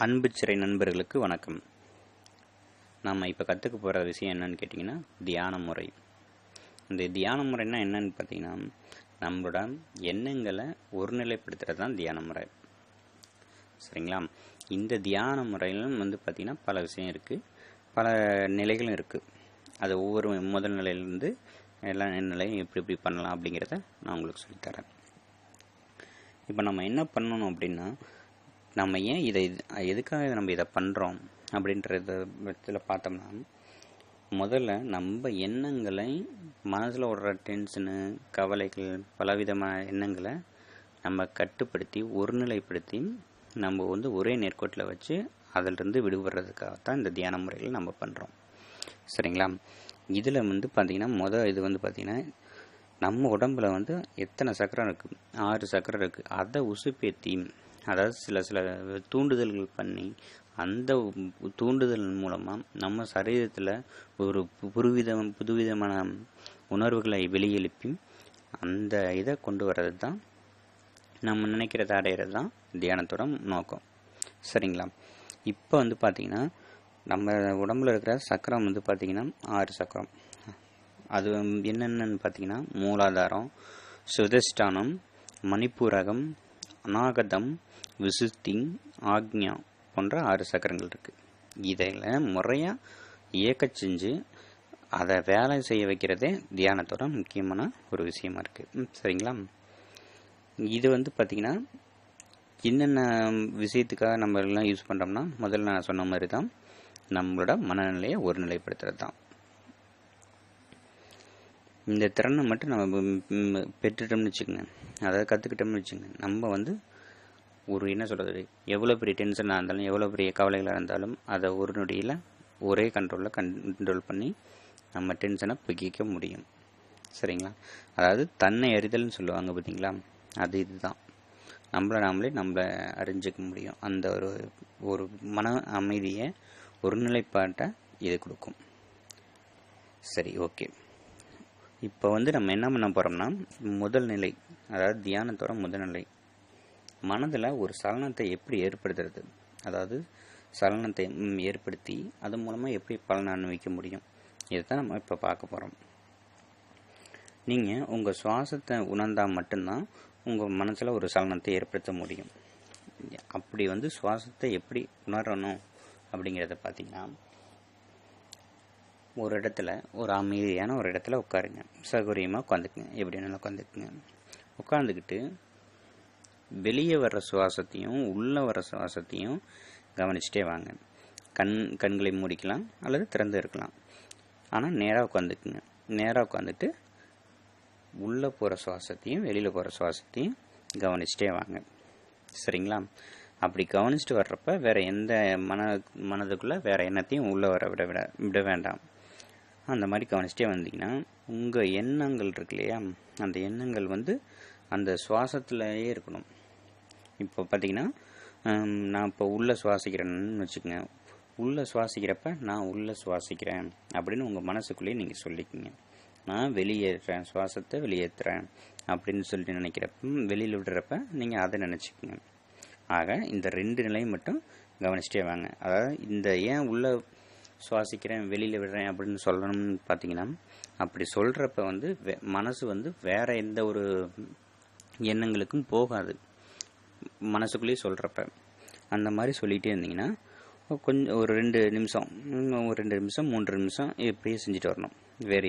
அன்பு சிறை நண்பர்களுக்கு வணக்கம். நாம் இப்போ கற்றுக்க போகிற விஷயம் என்னன்னு கேட்டிங்கன்னா தியான முறை. இந்த தியான முறைன்னா என்னன்னு பார்த்தீங்கன்னா நம்மளோட எண்ணங்களை ஒருநிலைப்படுத்துறது தான் தியான முறை. சரிங்களா? இந்த தியான முறையிலும் வந்து பார்த்திங்கன்னா பல விஷயம் இருக்குது பல நிலைகளும் இருக்குது அது ஒவ்வொரு முதல் நிலையிலேருந்து எல்லா நிலையும் எப்படி எப்படி பண்ணலாம் அப்படிங்கிறத நான் உங்களுக்கு சொல்லித்தரேன் இப்போ நம்ம என்ன பண்ணணும் அப்படின்னா நம்ம ஏன் இதை எதுக்காக நம்ம இதை பண்ணுறோம் அப்படின்றத பட்சத்தில் பார்த்தோம்னா முதல்ல நம்ம எண்ணங்களை மனசில் ஓடுற டென்ஷனு கவலைகள் பலவிதமான எண்ணங்களை நம்ம கட்டுப்படுத்தி ஒருநிலைப்படுத்தி நம்ம வந்து ஒரே நேர்கோட்டில் வச்சு அதிலிருந்து விடுபடுறதுக்காகத்தான் இந்த தியான முறைகள் நம்ம பண்ணுறோம் சரிங்களா? இதில் வந்து பார்த்திங்கன்னா மொதல் இது வந்து பார்த்திங்கன்னா நம்ம உடம்புல வந்து எத்தனை சக்கரம் இருக்குது ஆறு சக்கரம் இருக்குது அதை உசுப்பேத்தி அதாவது சில சில தூண்டுதல்கள் பண்ணி அந்த தூண்டுதல் மூலமாக நம்ம சரீரத்தில் ஒரு புதுவிதம் புதுவிதமான உணர்வுகளை வெளியெழுப்பி அந்த இதை கொண்டு வர்றது தான் நம்ம நினைக்கிறத அடையிறது தான் தியானத்தோட நோக்கம். சரிங்களா? இப்போ வந்து பார்த்திங்கன்னா நம்ம உடம்புல இருக்கிற சக்கரம் வந்து பார்த்திங்கன்னா ஆறு சக்கரம். அது என்னென்னு பார்த்தீங்கன்னா மூலாதாரம் சுதஷ்டானம் மணிப்பூரகம் அநாகதம் விசுத்திங் ஆக்ஞா போன்ற ஆறு சக்கரங்கள் இருக்குது இதில் முறையாக இயக்க செஞ்சு அதை வேலை செய்ய வைக்கிறதே தியானத்தோட முக்கியமான ஒரு விஷயமா இருக்குது சரிங்களா? இது வந்து பார்த்திங்கன்னா என்னென்ன விஷயத்துக்காக நம்ம எல்லாம் யூஸ் பண்ணுறோம்னா முதல்ல நான் சொன்ன மாதிரி தான் நம்மளோட மனநிலையை ஒருநிலைப்படுத்துறது தான் இந்த திறனை மட்டும் நம்ம பெற்றுட்டோம்னு வச்சுக்கோங்க. அதாவது கற்றுக்கிட்டோம்னு வச்சுக்கோங்க. நம்ம வந்து ஒரு என்ன சொல்கிறது எவ்வளோ பெரிய டென்ஷனாக இருந்தாலும் எவ்வளோ பெரிய கவலைகளாக இருந்தாலும் அதை ஒரு நொடியில் ஒரே கண்ட்ரோலில் கண்ட்ரோல் பண்ணி நம்ம டென்ஷனை புகிக்க முடியும். சரிங்களா? அதாவது தன்னை அறிதல்னு சொல்லுவாங்க பார்த்தீங்களா? அது இதுதான். நம்மளை நாமளே நம்மளை அறிஞ்சிக்க முடியும். அந்த ஒரு ஒரு மன அமைதியை ஒருநிலைப்பாட்டை இது கொடுக்கும். சரி ஓகே இப்போ வந்து நம்ம என்ன பண்ண போகிறோம்னா முதல் நிலை அதாவது தியானத்தோட முதல் நிலை. மனதில் ஒரு சலனத்தை எப்படி ஏற்படுத்துறது? அதாவது சலனத்தை ஏற்படுத்தி அது மூலமாக எப்படி பலனை அனுபவிக்க முடியும்? இதை தான் நம்ம இப்போ பார்க்க போகிறோம் நீங்கள் உங்கள் சுவாசத்தை உணர்ந்தால் மட்டும்தான் உங்கள் மனசில் ஒரு சலனத்தை ஏற்படுத்த முடியும். அப்படி வந்து சுவாசத்தை எப்படி உணரணும் அப்படிங்கிறத பார்த்தீங்கன்னா ஒரு இடத்துல ஒரு அமைதியான ஒரு இடத்துல உட்காருங்க. சௌகரியமாக உட்காந்துக்குங்க. எப்படினாலும் உட்காந்துக்குங்க. உட்காந்துக்கிட்டு வெளியே வர்ற சுவாசத்தையும் உள்ளே வர சுவாசத்தையும் கவனிச்சிட்டே வாங்க. கண் கண்களை மூடிக்கலாம் அல்லது திறந்து இருக்கலாம். ஆனால் நேராக உட்காந்துக்குங்க. நேராக உட்காந்துட்டு உள்ளே போகிற சுவாசத்தையும் வெளியில் போகிற சுவாசத்தையும் கவனிச்சிட்டே வாங்க. சரிங்களா? அப்படி கவனிச்சுட்டு வர்றப்ப வேறு எந்த மன மனதுக்குள்ளே வேறு எண்ணத்தையும் உள்ளே வர விட விட விட வேண்டாம். அந்த மாதிரி கவனிச்சிட்டே வந்தீங்கன்னா உங்கள் எண்ணங்கள் இருக்கு இல்லையா? அந்த எண்ணங்கள் வந்து அந்த சுவாசத்துலேயே இருக்கணும். இப்போ பார்த்தீங்கன்னா நான் இப்போ உள்ளே சுவாசிக்கிறேன்னு வச்சுக்கோங்க. உள்ளே சுவாசிக்கிறப்ப நான் உள்ளே சுவாசிக்கிறேன் அப்படின்னு உங்கள் மனசுக்குள்ளேயே நீங்கள் சொல்லிக்கோங்க. நான் வெளியேற்றுறேன் சுவாசத்தை வெளியேற்றுறேன் அப்படின்னு சொல்லிட்டு நினைக்கிறப்ப வெளியில் விடுறப்ப நீங்கள் அதை நினச்சிக்கோங்க. ஆக இந்த ரெண்டு நிலையும் மட்டும் கவனிச்சிட்டே வாங்க. அதாவது இந்த ஏன் உள்ளே சுவாசிக்கிறேன் வெளியில் விடுறேன் அப்படின்னு சொல்லணும்னு பார்த்தீங்கன்னா அப்படி சொல்கிறப்ப வந்து மனசு வந்து வேறு எந்த ஒரு எண்ணங்களுக்கும் போகாது. மனசுக்குள்ளேயே சொல்கிறப்ப அந்த மாதிரி சொல்லிகிட்டே இருந்தீங்கன்னா கொஞ்சம் ஒரு ரெண்டு நிமிஷம் ஒரு ரெண்டு நிமிஷம் மூன்று நிமிஷம் இப்படியே செஞ்சுட்டு வரணும். வேறு